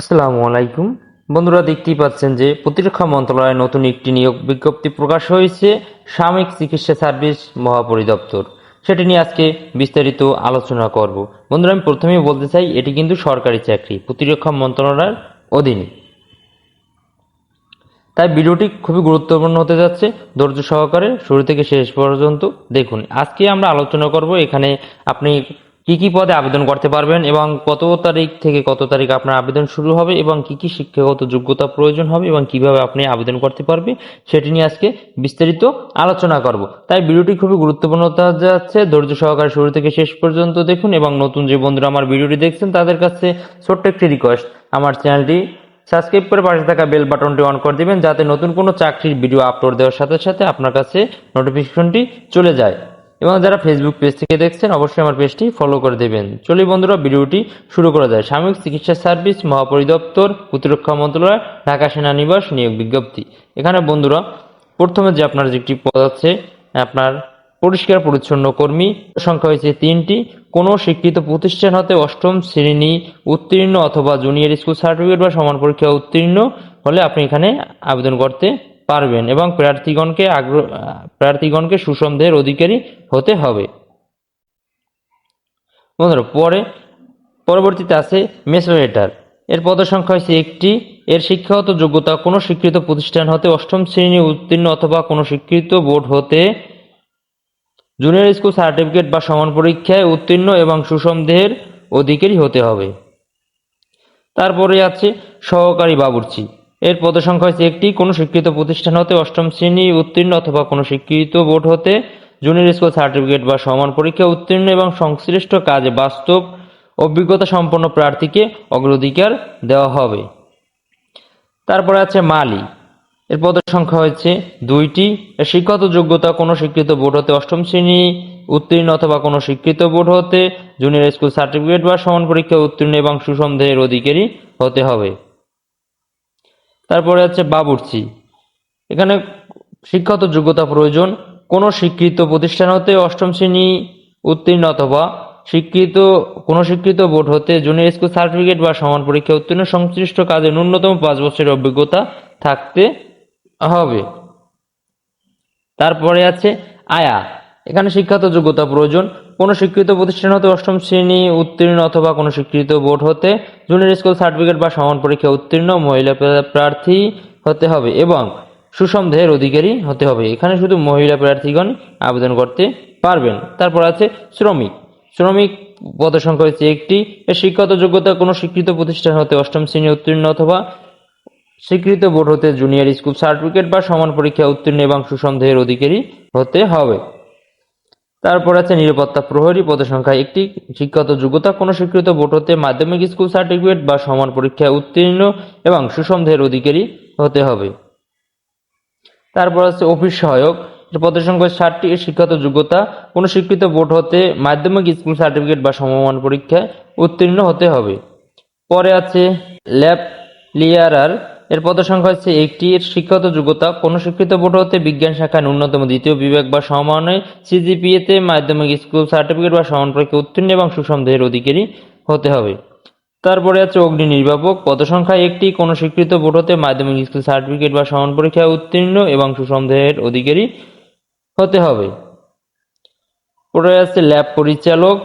আসসালামু আলাইকুম। বন্ধুরা দেখতেই পাচ্ছেন যে প্রতিরক্ষা মন্ত্রণালয়ে নতুন একটি নিয়োগ বিজ্ঞপ্তি প্রকাশ হয়েছে, সাময়িক চিকিৎসা সার্ভিস মহাপরিদপ্তর। সেটি নিয়ে আজকে বিস্তারিত আলোচনা করব। বন্ধুরা, আমি প্রথমেই বলতে চাই, এটি কিন্তু সরকারি চাকরি, প্রতিরক্ষা মন্ত্রণালয়ের অধীনে। তাই ভিডিওটি খুবই গুরুত্বপূর্ণ হতে যাচ্ছে। ধৈর্য সহকারে শুরু থেকে শেষ পর্যন্ত দেখুন। আজকে আমরা আলোচনা করব, এখানে আপনি কি কি পদে আবেদন করতে পারবেন এবং কত তারিখ থেকে কত তারিখ আপনার আবেদন শুরু হবে এবং কি কি শিক্ষাগত যোগ্যতা প্রয়োজন হবে এবং কীভাবে আপনি আবেদন করতে পারবে, সেটি নিয়ে আজকে বিস্তারিত আলোচনা করব। তাই ভিডিওটি খুবই গুরুত্বপূর্ণ যাচ্ছে। ধৈর্য সহকারে শুরু থেকে শেষ পর্যন্ত দেখুন এবং নতুন যে বন্ধুরা আমার ভিডিওটি দেখছেন, তাদের কাছে ছোট্ট একটি রিকোয়েস্ট আমার চ্যানেলটি সাবস্ক্রাইব করে পাশে থাকা বেল বাটনটি অন করে দিবেন, যাতে নতুন কোনো চাকরির ভিডিও আপলোড দেওয়ার সাথে সাথে আপনার কাছে নোটিফিকেশনটি চলে যায়। এবং যারা ফেসবুক পেজ থেকে দেখছেন, অবশ্যই আমার পেজটি ফলো করে দেবেন। চলি বন্ধুরা, ভিডিওটি শুরু করা যায়। সাময়িক চিকিৎসা সার্ভিস মহাপরিদপ্তর, প্রতিরক্ষা মন্ত্রণালয়, ঢাকা সেনানিবাস, নিয়োগ বিজ্ঞপ্তি। এখানে বন্ধুরা, প্রথমে যে আপনার যে একটি পদ আছে, আপনার পরিষ্কার পরিচ্ছন্ন কর্মী, সংখ্যা হয়েছে তিনটি। কোনো শিক্ষিত প্রতিষ্ঠান হতে অষ্টম শ্রেণি উত্তীর্ণ অথবা জুনিয়র স্কুল সার্টিফিকেট বা সমান পরীক্ষা উত্তীর্ণ হলে আপনি এখানে আবেদন করতে পারবেন এবং প্রার্থীগণকে আগ্রহ, প্রার্থীগণকে সুসন্দেহের অধিকারী হতে হবে। বন্ধুরা, পরে, পরবর্তীতে আছে মেসোরেটার এর পদের সংখ্যা হচ্ছে একটি। এর শিক্ষাগত যোগ্যতা কোনো স্বীকৃত প্রতিষ্ঠান হতে অষ্টম শ্রেণি উত্তীর্ণ অথবা কোনো স্বীকৃত বোর্ড হতে জুনিয়র স্কুল সার্টিফিকেট বা সমান পরীক্ষায় উত্তীর্ণ এবং সুসন্দেহের অধিকারী হতে হবে। তারপরে আছে সহকারী বাবুর্চি। এর পদসংখ্যা হচ্ছে একটি। কোনো স্বীকৃত প্রতিষ্ঠান হতে অষ্টম শ্রেণি উত্তীর্ণ অথবা কোনো স্বীকৃত বোর্ড হতে জুনিয়র স্কুল সার্টিফিকেট বা সমান পরীক্ষা উত্তীর্ণ এবং সংশ্লিষ্ট কাজে বাস্তব অভিজ্ঞতা সম্পন্ন প্রার্থীকে অগ্রাধিকার দেওয়া হবে। তারপরে আছে মালি। এর পদের সংখ্যা হচ্ছে দুইটি। এর শিক্ষাগত যোগ্যতা কোনো স্বীকৃত বোর্ড হতে অষ্টম শ্রেণি উত্তীর্ণ অথবা কোনো স্বীকৃত বোর্ড হতে জুনিয়র স্কুল সার্টিফিকেট বা সমান পরীক্ষা উত্তীর্ণ এবং সুসন্দেহের অধিকারী হতে হবে। তারপরে আছে বাবুর্চি। এখানে শিক্ষাগত যোগ্যতা প্রয়োজন। কোনো স্বীকৃত প্রতিষ্ঠান হতে অষ্টম শ্রেণি উত্তীর্ণ অথবা স্বীকৃত, কোনো স্বীকৃত বোর্ড হতে জুনিয়র স্কুল সার্টিফিকেট বা সমান পরীক্ষা উত্তীর্ণ সংশ্লিষ্ট কাজে ন্যূনতম পাঁচ বছরের অভিজ্ঞতা থাকতে হবে। তারপরে আছে আয়া। এখানে শিক্ষাগত যোগ্যতা প্রয়োজন। কোনো স্বীকৃত প্রতিষ্ঠান হতে অষ্টম শ্রেণি উত্তীর্ণ অথবা কোনো স্বীকৃত বোর্ড হতে জুনিয়র স্কুল সার্টিফিকেট বা সমান পরীক্ষা উত্তীর্ণ মহিলা প্রার্থী হতে হবে এবং সুসন্দেহের অধিকারী হতে হবে। এখানে শুধু মহিলা প্রার্থীগণ আবেদন করতে পারবেন। তারপর আছে শ্রমিক। শ্রমিক পদের সংখ্যা হচ্ছে একটি। এর শিক্ষাগত যোগ্যতা কোনো স্বীকৃত প্রতিষ্ঠান হতে অষ্টম শ্রেণি উত্তীর্ণ অথবা স্বীকৃত বোর্ড হতে জুনিয়র স্কুল সার্টিফিকেট বা সমান পরীক্ষা উত্তীর্ণ এবং সুসন্দেহের অধিকারী হতে হবে। তারপর আছে নিরাপত্তা প্রহরী পদের সংখ্যা একটি, শিক্ষাগত যোগ্যতা কোনো স্বীকৃত বোর্ড হতে মাধ্যমিক স্কুল সার্টিফিকেট বা সমান পরীক্ষায় উত্তীর্ণ এবং সুসন্দেহের অধিকারী হতে হবে। তারপর আছে অফিস সহায়ক পদের সংখ্যা ষাটটি শিক্ষাগত যোগ্যতা কোনো স্বীকৃত বোর্ড হতে মাধ্যমিক স্কুল সার্টিফিকেট বা সমমান পরীক্ষায় উত্তীর্ণ হতে হবে। পরে আছে ল্যাব লিয়ারার এর পদের সংখ্যা হচ্ছে একটি এর শিক্ষাগত যোগ্যতা কোনো স্বীকৃত বোর্ড হতে বিজ্ঞান শাখায় ন্যূনতম দ্বিতীয় বিভাগ বা সমানে সিজিপিএতে মাধ্যমিক স্কুল সার্টিফিকেট বা সমান পরীক্ষা উত্তীর্ণ এবং সুসন্দেহের অধিকারী হতে হবে। তারপরে আছে অগ্নি নির্বাপক পদসংখ্যা একটি কোনো স্বীকৃত বোর্ড হতে মাধ্যমিক স্কুল সার্টিফিকেট বা সমান পরীক্ষায় উত্তীর্ণ এবং সুসন্দেহের অধিকারী হতে হবে। পরে আছে ল্যাব পরিচালক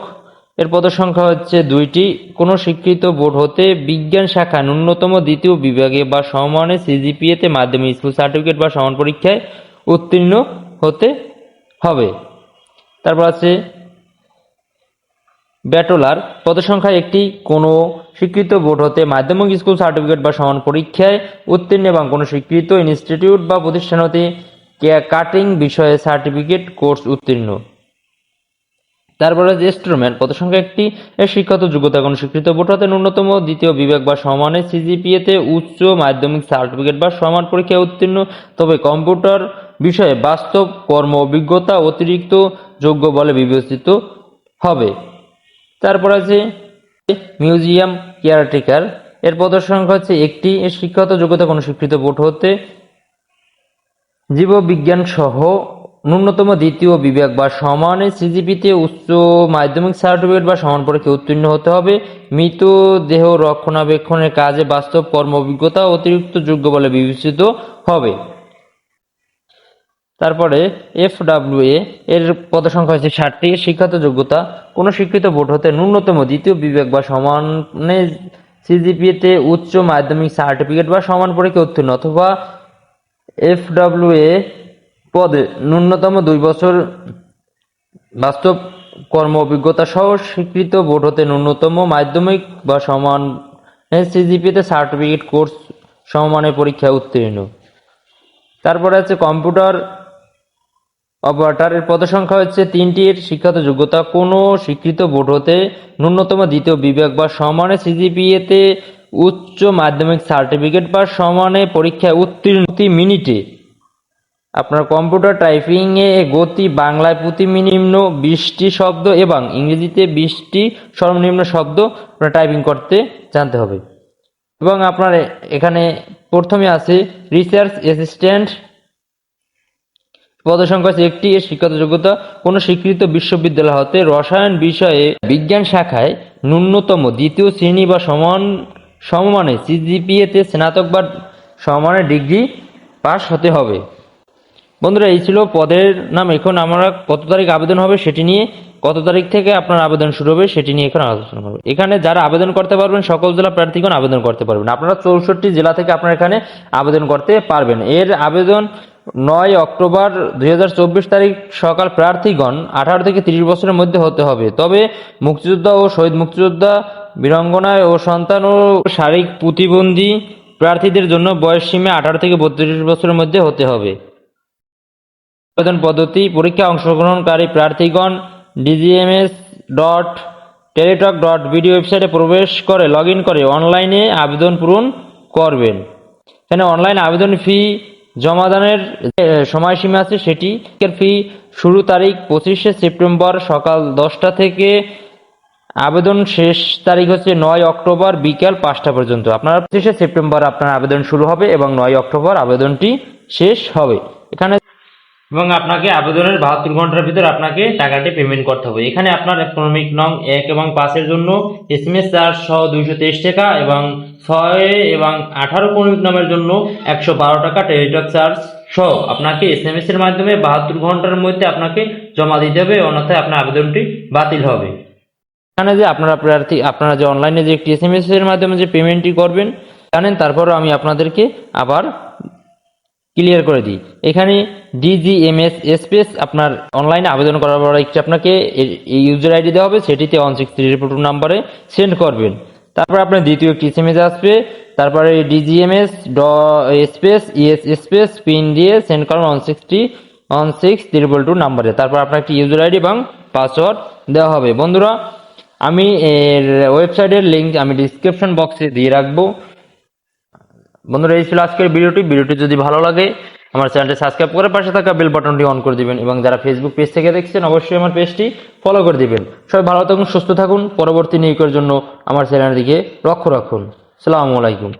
এর পদসংখ্যা হচ্ছে দুইটি। কোনো স্বীকৃত বোর্ড হতে বিজ্ঞান শাখা ন্যূনতম দ্বিতীয় বিভাগে বা সমানে সিজিপিএতে মাধ্যমিক স্কুল সার্টিফিকেট বা সমান পরীক্ষায় উত্তীর্ণ হতে হবে। তারপর আছে ব্যাটলার। পদসংখ্যা একটি। কোনো স্বীকৃত বোর্ড হতে মাধ্যমিক স্কুল সার্টিফিকেট বা সমান পরীক্ষায় উত্তীর্ণ এবং কোনো স্বীকৃত ইনস্টিটিউট বা প্রতিষ্ঠান হতে কাটিং বিষয়ে সার্টিফিকেট কোর্স উত্তীর্ণ। তারপরে রেস্টুরেন্ট পদসংখ্যা একটি, এর শিক্ষাগত যোগ্যতা কোনো স্বীকৃত। বোর্ড হতে ন্যূনতম দ্বিতীয় বিভাগ বা সমানে সিজিপিএতে উচ্চ মাধ্যমিক সার্টিফিকেট বা সমান পরীক্ষায় উত্তীর্ণ। তবে কম্পিউটার বিষয়ে বাস্তব কর্ম অভিজ্ঞতা অতিরিক্ত যোগ্য বলে বিবেচিত হবে। তারপর আছে মিউজিয়াম কেয়ারটেকার। এর পদের সংখ্যা হচ্ছে একটি, এর যোগ্যতা কোনো স্বীকৃত বোর্ড হতে জীববিজ্ঞান সহ ন্যূনতম দ্বিতীয় বিভাগ বা সমান সিজিপিতে উচ্চ মাধ্যমিক সার্টিফিকেট বা সমান পরীক্ষায় উত্তীর্ণ হতে হবে। মৃত দেহ রক্ষণাবেক্ষণের কাজে বাস্তব কর্ম অভিজ্ঞতা অতিরিক্ত যোগ্য বলে বিবেচিত হবে। তারপরে এফ ডাব্লিউ এর পদসংখ্যা হচ্ছে ষাটটি। শিক্ষাগত যোগ্যতা, কোনো শিক্ষিত বোর্ড হতে ন্যূনতম দ্বিতীয় বিভাগ বা সমানে সিজিপিএতে উচ্চ মাধ্যমিক সার্টিফিকেট বা সমান পরীক্ষা উত্তীর্ণ অথবা এফ ডাব্লিউ এ পদে ন্যূনতম দুই বছর বাস্তব কর্ম অভিজ্ঞতা সহ স্বীকৃত বোর্ড হতে ন্যূনতম মাধ্যমিক বা সমান সিজিপিতে সার্টিফিকেট কোর্স সমমানের পরীক্ষায় উত্তীর্ণ। তারপরে আছে কম্পিউটার অপারেটরের পদসংখ্যা হচ্ছে তিনটির শিক্ষাগত যোগ্যতা কোনো স্বীকৃত বোর্ড হতে ন্যূনতম দ্বিতীয় বিভাগ বা সমানে সিজিপিএতে উচ্চ মাধ্যমিক সার্টিফিকেট বা সমানে পরীক্ষায় উত্তীর্ণ মিনিটে আপনার কম্পিউটার টাইপিং এ গতি, বাংলায় প্রতি নিম্ন বিশটি শব্দ এবং ইংরেজিতে বিশটি সর্বনিম্ন শব্দ আপনার টাইপিং করতে জানতে হবে। এবং আপনার এখানে প্রথমে আছে রিসার্চ অ্যাসিস্ট্যান্ট পদসংখ্যা আছে একটি, এর শিক্ষাগত যোগ্যতা। কোনো স্বীকৃত বিশ্ববিদ্যালয় হতে রসায়ন বিষয়ে বিজ্ঞান শাখায় ন্যূনতম দ্বিতীয় শ্রেণি বা সমান সমমানে সিজিপিএতে স্নাতক বা সমানের ডিগ্রি পাস হতে হবে। বন্ধুরা, এই ছিল পদের নাম। এখন আমরা কত তারিখ আবেদন হবে সেটি নিয়ে, কত তারিখ থেকে আপনার আবেদন শুরু হবে সেটি নিয়ে এখন আলোচনা করব। এখানে যারা আবেদন করতে পারবেন, সকল জেলা প্রার্থীগণ আবেদন করতে পারবেন। আপনারা চৌষট্টি জেলা থেকে আপনারা এখানে আবেদন করতে পারবেন। এর আবেদন নয় অক্টোবর দু হাজার চব্বিশ তারিখ সকাল। প্রার্থীগণ আঠারো থেকে তিরিশ বছরের মধ্যে হতে হবে। তবে মুক্তিযোদ্ধা ও শহীদ মুক্তিযোদ্ধা, বীরাঙ্গনায় ও সন্তান ও শারীরিক প্রতিবন্ধী প্রার্থীদের জন্য বয়স সীমা আঠারো থেকে বত্রিশ বছরের মধ্যে হতে হবে। আবেদন পদ্ধতি, পরীক্ষা অংশগ্রহণকারী প্রার্থীগণ DGMS dot Teletalk dot BD ওয়েবসাইটে প্রবেশ করে লগ করে অনলাইনে আবেদন পূরণ করবেন। এখানে অনলাইন আবেদন ফি জমাদানের সময়সীমা আছে সেটি ফি শুরু তারিখ পঁচিশে সেপ্টেম্বর সকাল দশটা থেকে আবেদন শেষ তারিখ হচ্ছে নয় অক্টোবর বিকেল পাঁচটা পর্যন্ত। আপনার পঁচিশে সেপ্টেম্বর আপনার আবেদন শুরু হবে এবং নয় অক্টোবর আবেদনটি শেষ হবে। এখানে এবং আপনাকে আবেদনের বাহাত্তর ঘণ্টার ভিতর আপনাকে টাকাটি পেমেন্ট করতে হবে। এখানে আপনার ক্রমিক নং এক এবং পাঁচের জন্য এস এম এস চার্জ সহ দুইশো তেইশ টাকা এবং ছয় এবং আঠারো ক্রমিক নামের জন্য একশো বারো টাকা টেলিটক চার্জ সহ আপনাকে এস এম এস এর মাধ্যমে বাহাত্তর ঘণ্টার মধ্যে আপনাকে জমা দিতে হবে, অন্যথায় আপনার আবেদনটি বাতিল হবে। এখানে যে আপনারা প্রার্থী, আপনারা যে অনলাইনে যে একটি এস এম এস এর মাধ্যমে যে পেমেন্টটি করবেন, জানেন, তারপরও আমি আপনাদেরকে আবার ক্লিয়ার করে দিই। এখানে ডিজিএমএস স্পেস আপনার অনলাইনে আবেদন করার পর একটি আপনাকে ইউজার আইডি দেওয়া হবে, সেটিতে ওয়ান সিক্স থ্রি টু নাম্বারে সেন্ড করবেন। তারপর আপনার দ্বিতীয় একটি এসএমএস আসবে, তারপরে ডিজিএমএস ড স্পেস ইএস স্পেস পিন দিয়ে সেন্ড করবেন one sixty one six triple two নাম্বারে তারপর আপনার একটি ইউজার আইডি এবং পাসওয়ার্ড দেওয়া হবে। বন্ধুরা, আমি এর ওয়েবসাইটের লিঙ্ক আমি ডিসক্রিপশন বক্সে দিয়ে রাখব। বন্ধুরা, এই ছিল আজকের ভিডিওটি। ভিডিওটি যদি ভালো লাগে, আমার চ্যানেলটি সাবস্ক্রাইব করে পাশে থাকা বেল বাটনটি অন করে দিবেন এবং যারা ফেসবুক পেজ থেকে দেখছেন, অবশ্যই আমার পেজটি ফলো করে দিবেন। সবাই ভালো থাকুন, সুস্থ থাকুন। পরবর্তী নিয়োগের জন্য আমার চ্যানেলটিকে লক্ষ্য রাখুন। সালামু আলাইকুম।